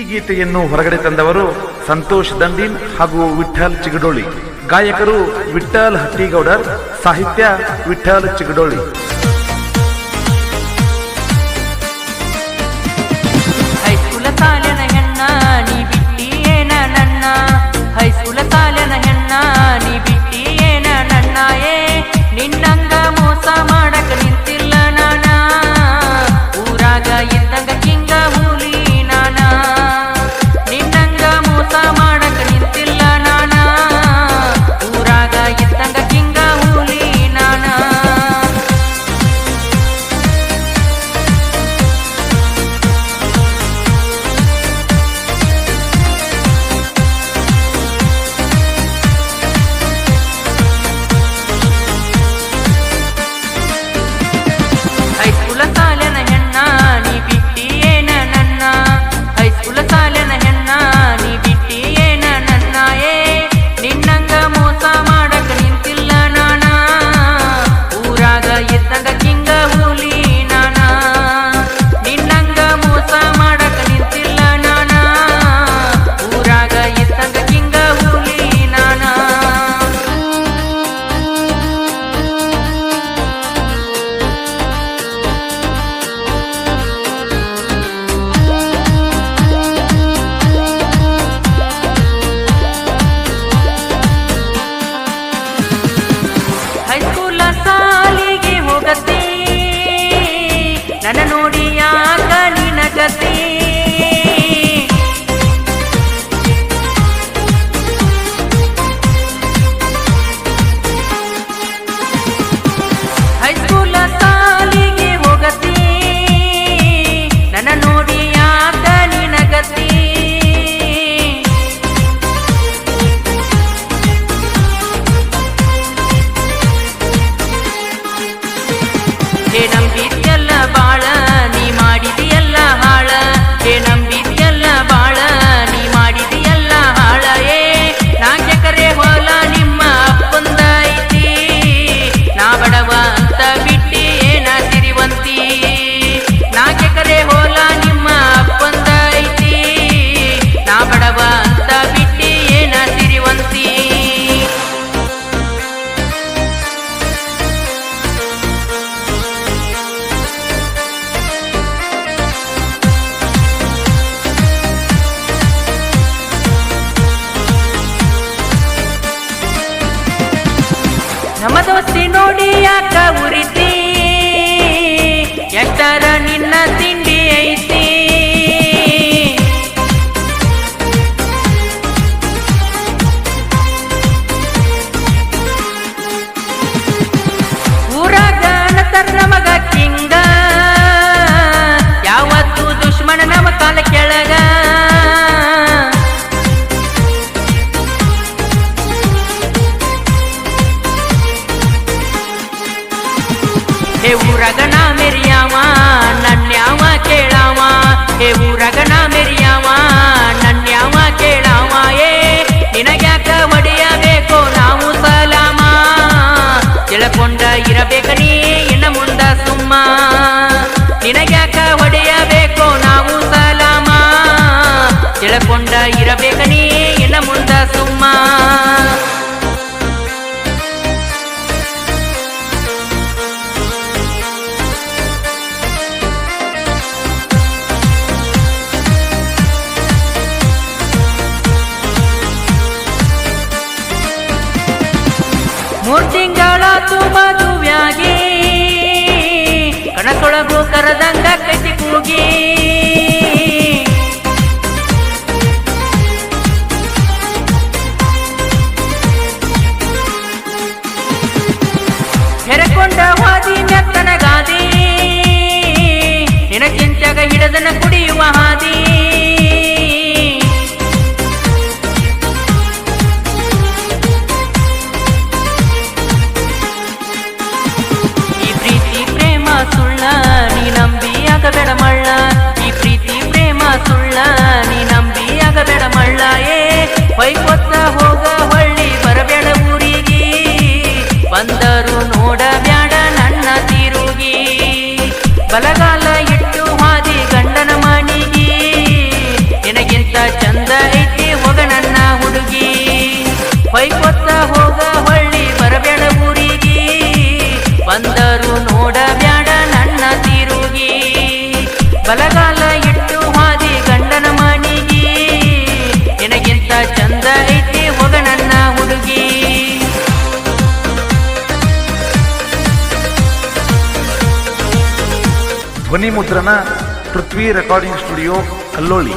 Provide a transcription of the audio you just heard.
ಈ ಗೀತೆಯನ್ನು ಹೊರಗಡೆ ತಂದವರು ಸಂತೋಷ್ ದಂಡಿನ್ ಹಾಗೂ ವಿಠಲ್ ಚಿಗಡೋಳಿ. ಗಾಯಕರು ವಿಠಲ್ ಹಟ್ಟಿಗೌಡರ್, ಸಾಹಿತ್ಯ ವಿಠಲ್ ಚಿಗಡೋಳಿ. ನಮ್ಮ ದೋಸ್ತಿ ನೋಡಿ ಯಾಕ ಉರಿತೀ? ಹೇ ಊರಗ ನಾ ಮೆರಿಯಾವ ನನ್ಯಾವ ಕೇಳಾವ ಹೇ ಊರಗ ಕರದಂಗ ಕಟ್ಟಿ ಕೂಗಿ ಕಾಲ ಹಾದಿ ಗಂಡನ ಮಣಿಗಿ. ನಿನಗಿಂತ ಚಂದ ಐತಿ ಹೊಗನನ್ನ ಹುಡುಗಿ. ಹೊಯ್ಕೊತ್ತ ಹೋ ಧ್ವನಿ ಮುದ್ರಣ ಪೃಥ್ವಿ ರೆಕಾರ್ಡಿಂಗ್ ಸ್ಟುಡಿಯೋ ಕಲ್ಲೋಳಿ